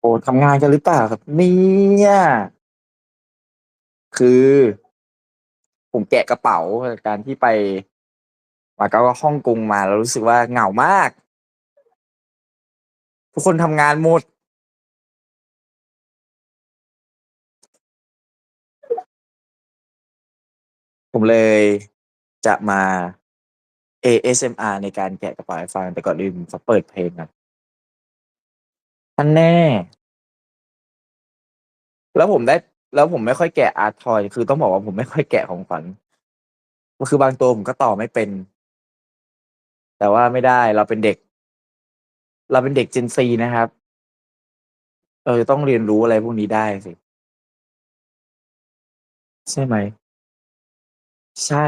โอ้ทำงานกันหรือเปล่าครับเนี่ยคือ ผมแกะกระเป๋าการที่ไปมาเก๊ากับฮ่องกงมาแล้วรู้สึกว่าเหงามาก ทุกคนทำงานหมด ผมเลยจะมา ASMR ในการแกะกระเป๋าให้ฟังแต่ก่อนอื่นขอเปิดเพลงก่อน อันแน่ แล้วผมได้ แล้วผมไม่ค่อยแกะอาร์ตทอย คือต้องบอกว่าผมไม่ค่อยแกะของขวัญคือบางตัวผมก็ต่อไม่เป็น แต่ว่าไม่ได้เราเป็นเด็ก เราเป็นเด็ก Gen Z นะครับเราจะต้องเรียนรู้อะไรพวกนี้ได้สิ ใช่ไหม ใช่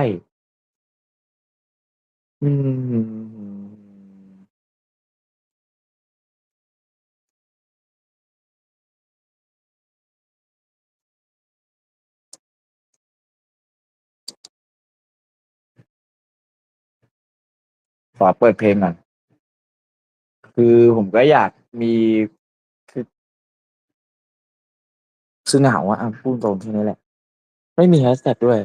อืม ขอเปิดเพลงก่อน คือผมก็อยากมีคือคือเหงาอะอะพูดตรงๆแค่นี้แหละ ไม่มีแฮชแท็กด้วย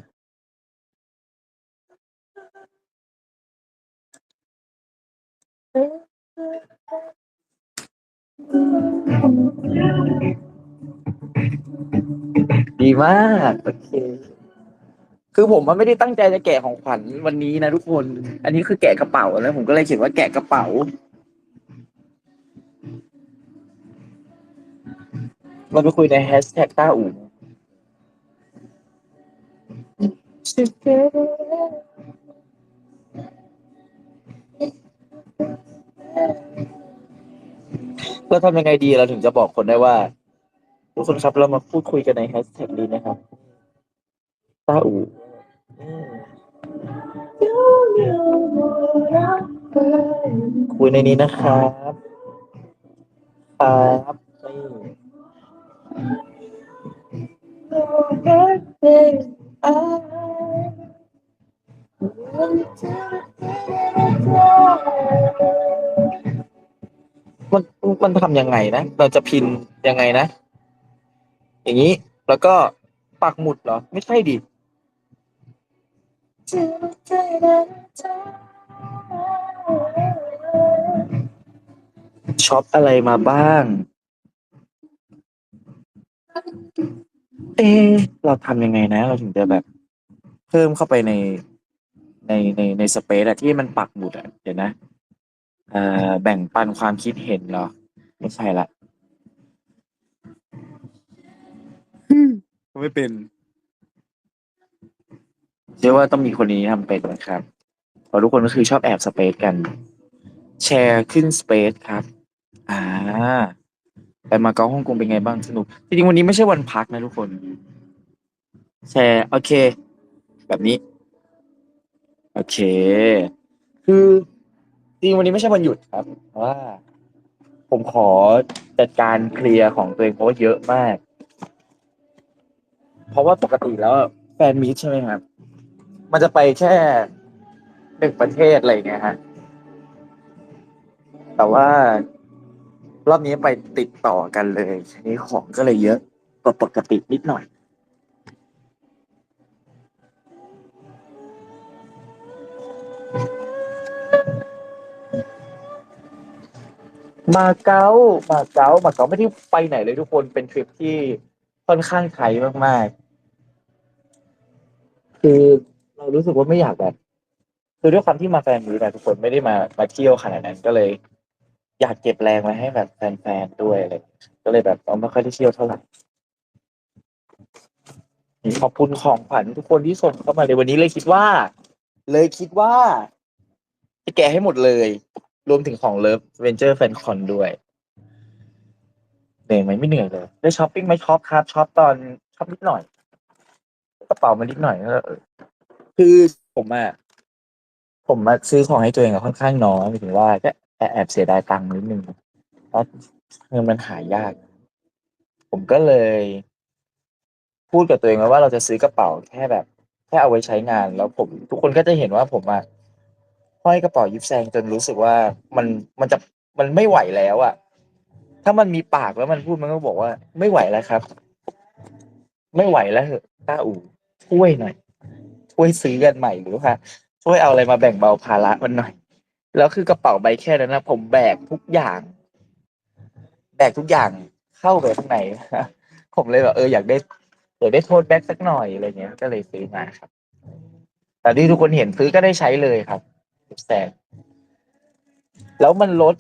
ดีมาก โอเค คือผมอะไม่ได้ตั้งใจจะแกะของขวัญวันนี้นะทุกคน อันนี้คือแกะกระเป๋าแล้วผมก็เลยเขียนว่าแกะกระเป๋า เราไปคุยในแฮชแท็กต้าอู่เราทำยังไงดีเราถึงจะบอกคนได้ว่า ทุกคนครับเรามาพูดคุยกันในแฮชแท็กนี้นะครับต้าอู่อืม คุยในนี้นะครับ ครับมันมันทำยังไงนะ เราจะพินยังไงนะ อย่างงี้ แล้วก็ปักหมุดเหรอ?ไม่ใช่สิ ช็อปอะไรมาบ้าง?เอ๊เราทำยังไงนะ เราถึงจะแบบ เพิ่มเข้าไปในในในในสเปซอะที่มันปักหมุดอะเดี๋ยวนะอ่าแบ่งปันความคิดเห็นเหรอ?ไม่ใช่ล้วอืมทำไม่เป็น เชื่อว่าต้องมีคนนี้ทำเป็นนะครับเพราะทุกคนก็คือชอบแอบสเปซกัน แชร์ขึ้นสเปซครับอาไปมาเก๊าฮ่องกงเป็นไงบ้าง?สนุก จริงๆ วันนี้ไม่ใช่วันพักนะทุกคน แชร์โอเค แบบนี้ โอเค คือ จริงๆ วันนี้ไม่ใช่วันหยุดครับแต่ว่า ผมขอจัดการเคลียร์ของตัวเองเพราะว่าเยอะมาก เพราะว่าปกติแล้วแฟนมีตใช่ไหมครับ มันจะไปแค่1ประเทศอะไรอย่างเงี้ยครับแต่ว่ารอบนี้ไปติดต่อกันเลยทีนี้ของก็เลยเยอะกว่าปกตินิดหน่อย มาเก๊ามาเก๊ามาเก๊าไม่ได้ไปไหนเลยทุกคนเป็นทริปที่ค่อนข้างไทยมากๆ คือ เรารู้สึกว่าไม่อยากแบบคือด้วยความที่มาแฟนมีตอะทุกคนไม่ได้มามาเที่ยวขนาดนั้นก็เลย อยากเก็บแรงไว้ให้แบบแฟนๆด้วยอะไรอย่างเงี้ยก็เลยแบบเราไม่ค่อยได้เที่ยวเท่าไหรอืมขอบคุณของขวัญทุกคนที่ส่งเข้ามาในวันนี้เลยคิดว่า เลยคิดว่าจะแกะให้หมดเลย รวมถึงของ Love Venture Fancon ด้วยเหนื่อยไหม?ไม่เหนื่อยเลย ได้ช็อปปิ้งไหม?ช็อปครับช็อปตอนช็อปนิดหน่อย กระเป๋ามานิดหน่อยก็เออ คือผมอะผมอะซื้อของให้ตัวเองอะค่อนข้างน้อยหมายถึงว่าก็แอบเสียดายตังค์นิดหนึ่งเพราะเงินมันหายาก ผมก็เลย พูดกับตัวเองว่าเราจะซื้อกระเป๋าแค่แบบแค่เอาไว้ใช้งาน แล้วผม ทุกคนก็จะเห็นว่าผมอะห้อยกระเป๋ายิปแซงจนรู้สึกว่ามันมันจะมันไม่ไหวแล้วอะถ้ามันมีปากแล้วมันพูดมันก็บอกว่า ไม่ไหวแล้วครับ ไม่ไหวแล้วเหอะต้าอู่ช่วยหน่อย ช่วยซื้อกันใหม่หรือว่าช่วยเอาอะไรมาแบ่งเบาภาระมันหน่อย แล้วคือกระเป๋าใบแค่นั้นนะผมแบกทุกอย่าง แบกทุกอย่างเข้าไปข้างในผมเลยแบบเอออยากได้อยากได้โทษแบ็กสักหน่อยอะไรเงี้ย ก็เลยซื้อมาครับ แต่ที่ทุกคนเห็นซื้อก็ได้ใช้เลยครับแสนแล้วมันลด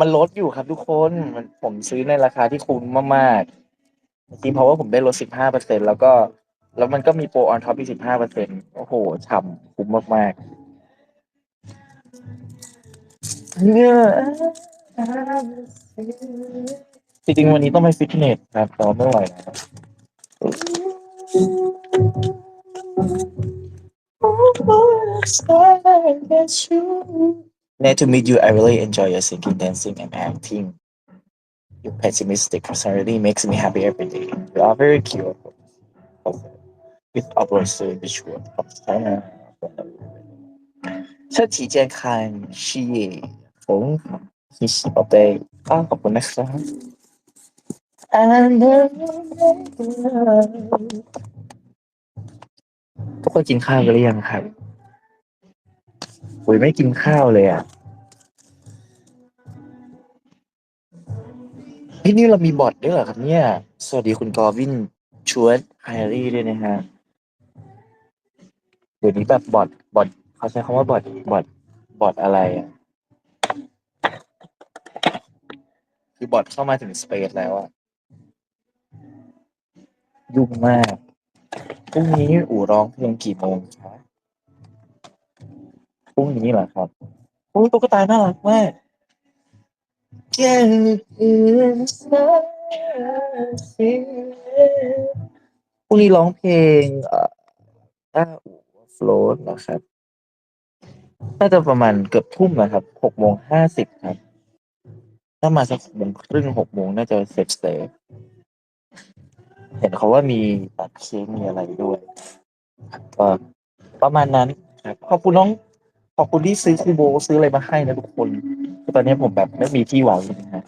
มันลดอยู่ครับทุกคนมันผมซื้อในราคาที่คุ้มมากๆจริงเพราะว่าผมได้ลดสิบห้าเปอร์เซ็นแล้วก็ แล้วมันก็มีโปรออนท็อปอีกสิบห้าเปอร์เซ็นโอ้โหฉ่ำคุ้มมากๆเนี่ยจริงๆวันนี้ต้องไปฟิตเนสครับแต่ว่าไม่ไหวแล้ว Glad to meet you. I really enjoy your singing, dancing, and acting. Your pessimistic personality makes me happy every day. You are very cute. With upwards to the short of China. 身体健康，事业丰富，谢谢宝贝啊，ขอบคุณนะครับ And then ทุกคนกินข้าวกันหรือยังครับอุยไม่กินข้าวเลยอ่ะเฮ้ยนี่เรามีบอทด้วยเหรอครับเนี่ย สวัสดีคุณกอวินชวดไฮรี่ด้วยนะฮะ เ ดี๋ยวนี้แบบบอทบอทเขาใช้คำว่าบอทบอทบอทอะไรอะคือบอทเข้ามาถึงสเปซแล้วอะยุ่งมากพรุ่งนี้อู่ร้องเพลงกี่โมงคะพรุ่งนี้เหรอครับโอ้ยตุ๊กตาน่ารักมากพรุ่งนี้ร้องเพลงเอ่อต้าอู่ ฟลตนะครับ น่าจะประมาณเกือบทุ่มนะครับหกโมงห้าสิบครับ ถ้ามาสักหกโมงครึ่งหกโมงน่าจะเสร็จเสร็จเห็นเขาว่ามีตัดเค้กมีอะไรด้วยก็ประมาณนั้นครับขอบคุณน้อง ขอบคุณที่ซื้อคูโบซื้ออะไรมาให้นะทุกคนตอนนี้ผมแบบไม่มีที่วางเลยนะฮะ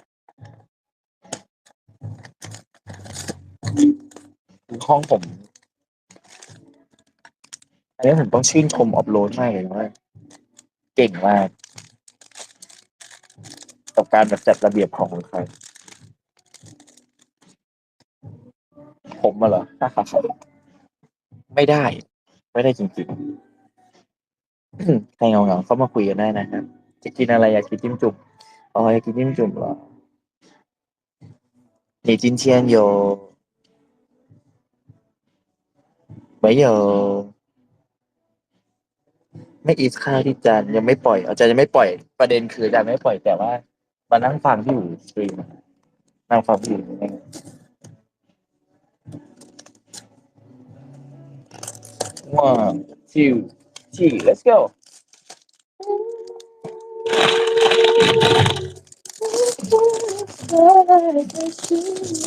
ห้องผม อันนี้ผมต้องชื่นชมออฟโหลดมากเลยว่า เก่งมาก กับการแบบจัดระเบียบของของเขาผมมาเหรอ ไม่ได้ ไม่ได้จริงๆ ใครเงาเงาๆเข้ามาคุยกันได้นะครับ จะกินอะไรอยากกินจิ้มจุ่มอ๋ออยากกินจิ้มจุ่มเหรอ你今天有没有 ไม่อีสข้าวที่จานยังไม่ปล่อยอาจารย์ยังไม่ปล่อยประเด็นคืออาจารย์ไม่ปล่อยแต่ว่ามานั่งฟังที่อยู่สตรีมนั่งฟังที่อยู่นี่ว้าว two three let's go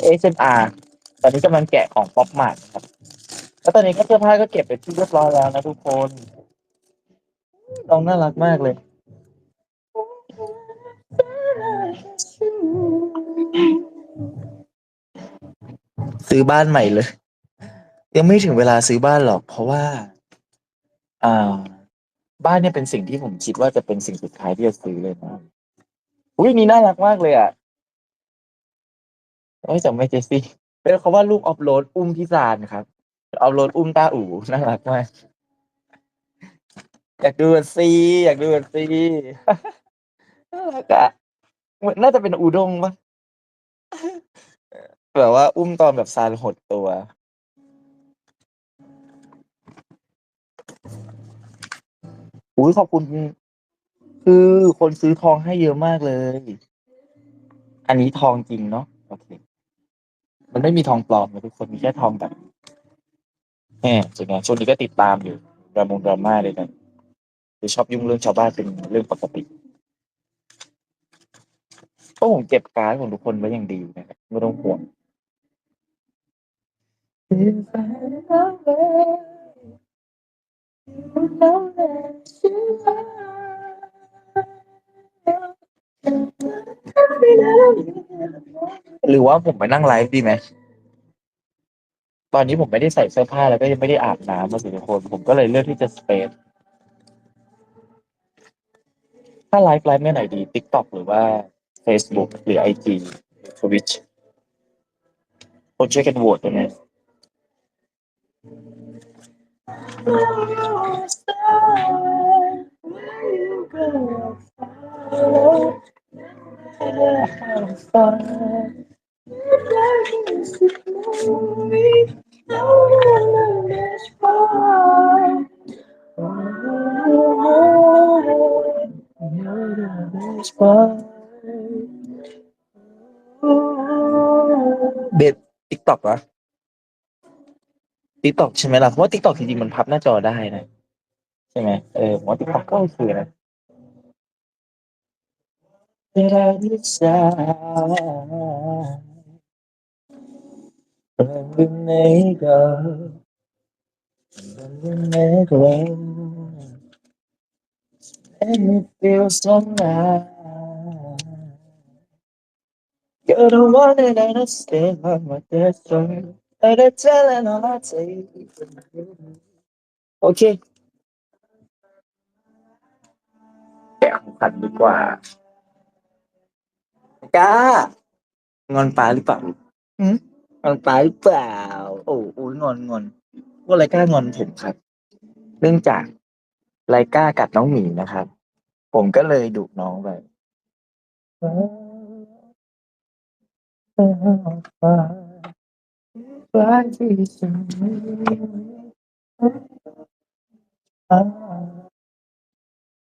ASMR ตอนนี้กำลังแกะของป๊อปมาร์ทครับ แล้วตอนนี้ก็เสื้อผ้าก็เก็บไปที่เรียบร้อยแล้วนะทุกคน น้องน่ารักมากเลย ซื้อบ้านใหม่เลย ยังไม่ถึงเวลาซื้อบ้านหรอก เพราะว่า อ่า บ้านเนี่ยเป็นสิ่งที่ผมคิดว่าจะเป็นสิ่งสุดท้ายที่จะซื้อเลยนะอุ้ยนี่น่ารักมากเลยอะไม่จำไม่เจสซี่เป็นเขาว่าลูกออฟโหลดอุ้มพี่ซานครับออฟโหลดอุ้มตาอู่น่ารักมาก อยากดูอะซี อยากดูอะซีน่ารักอะเหมือนน่าจะเป็นอูด้งปะแบบว่าอุ้มตอนแบบซานหดตัว อุ้ยขอบคุณ คือคนซื้อทองให้เยอะมากเลย อันนี้ทองจริงเนาะโอเค มันไม่มีทองปลอมนะทุกคนมีแค่ทองแบบแหมจริงไงช่วงนี้ก็ติดตามอยู่ดรามงดราม่าเลยนะ คือชอบยุ่งเรื่องชาวบ้านเป็นเรื่องปกติก็ผมเก็บการ์ดของทุกคนไว้อย่างดีนะครับไม่ต้องห่วงหรือว่าผมไปนั่งไลฟ์ดีไหมตอนนี้ผมไม่ได้ใส่เสื้อผ้าแล้วก็ยังไม่ได้อาบน้ำมาสิทุกคน ผมก็เลยเลือกที่จะสเปซ ถ้าไลฟ์ไลฟ์เมื่อไหนดี TikTok หรือว่า Facebook หรือ IG หรือ Twitch คนช่วยกันโหวตได้ไหมเเบสติ๊กต็อกเหรอติ๊กต็อกใช่ไหมล่ะเพราะว่าติ๊กต็อกจริงๆมันพับหน้าจอได้นะใช่ไหมเออผมว่าติ๊กต็อกก็โอเคนะ I decide when we make up, when we make love, and it feels so nice. You're the one that I understand on my destiny. And I'm telling all I take. โอเคแกะของขันดีกว่าก้างอนปลาหรือเปล่าหืม งอนปลาหรือเปล่า โอ้โอ้ยงอนงอนว่าไรก้างอนผมครับ เนื่องจาก ไรก้ากัดน้องหมีนะครับ ผมก็เลยดุน้องไป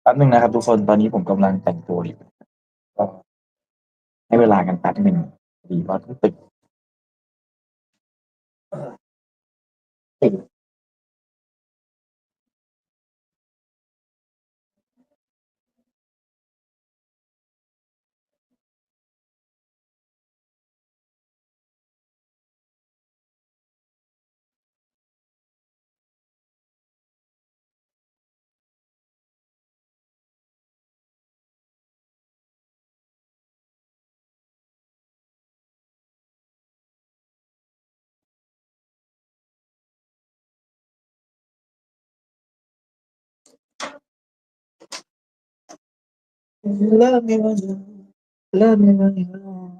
แป๊บหนึ่งนะครับ ทุกคนตอนนี้ผมกำลังแต่งตัวอยู่ก็ให้เวลากันแป๊บหนึ่งดีว่าต้องตึก Love me when you love me when you love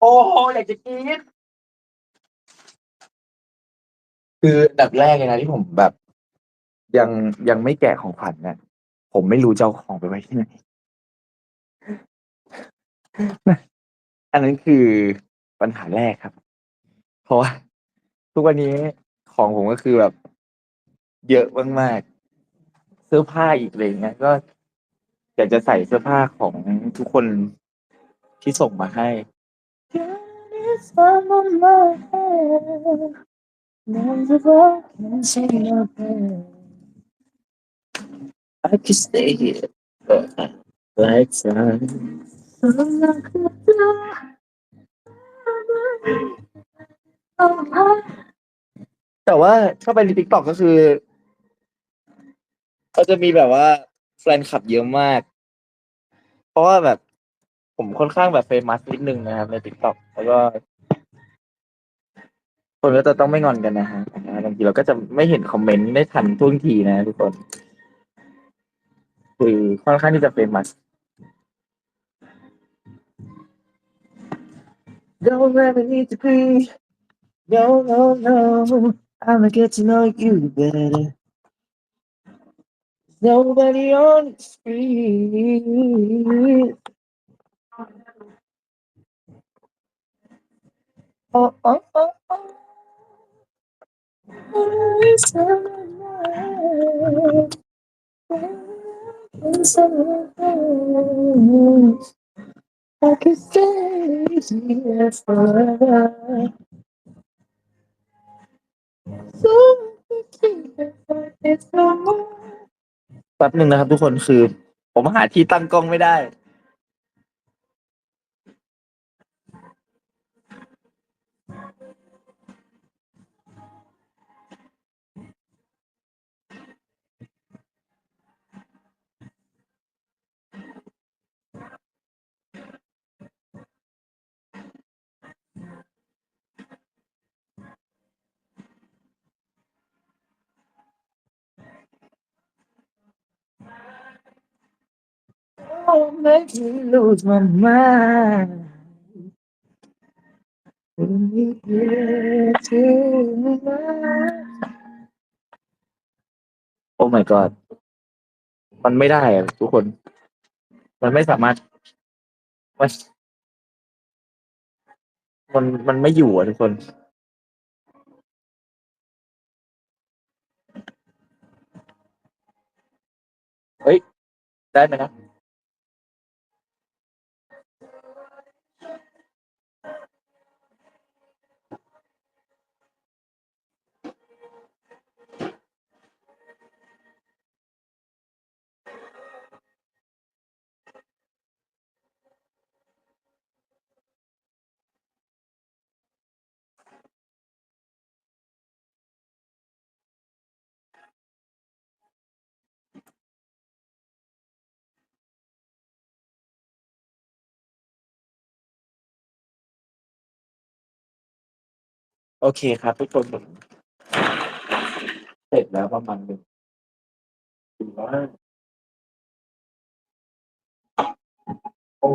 โอ้โหอยากจะกรีดคืออันดับแรกเลยนะที่ผมแบบ ยังยังไม่แกะของขวัญเนี่ยผมไม่รู้จะเอาของไปไว้ที่ไหน อันนั้นคือปัญหาแรกครับ เพราะว่าทุกวันนี้ของผมก็คือแบบ เยอะมากๆเสื้อผ้าอีกอะไรเงี้ยก็อยากจะใส่เสื้อผ้าของทุกคนที่ส่งมาให้ I could stay here for a lifetime. แต่ว่าเข้าไปในทิกตอกก็คือเขาจะมีแบบว่าแฟนคลับเยอะมาก เพราะว่าแบบผมค่อนข้างแบบเฟมัสนิดนึงนะครับในทิกตอกแล้วก็ คนก็จะต้องไม่งอนกันนะฮะบางทีเราก็จะไม่เห็นคอมเมนต์ได้ทันท่วงทีนะทุกคน คือค่อนข้างที่จะเฟมัส Don't ever need to be. No, no, no. I'ma get to know you better. Nobody on the street. Oh, oh, oh, oh. It's alright. It's alright. I can stay here forever. So it's no more. แป๊บหนึ่งนะครับทุกคนคือ ผมหาที่ตั้งกล้องไม่ได้ make me lose my mind. When you get to my- Oh my god มันไม่ได้อะทุกคน มันไม่สามารถ มันมันมันไม่อยู่อะทุกคน เฮ้ย ได้ไหมนะ โอเคครับทุกคนเสร็จแล้วประมาณหนึ่งถือว่าโอ้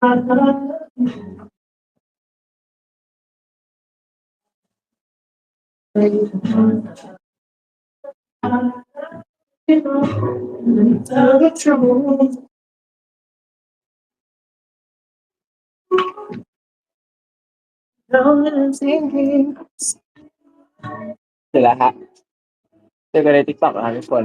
ตายตายเสร็จแล้วฮะเจอกันในติ๊กต็อกนะครับทุกคน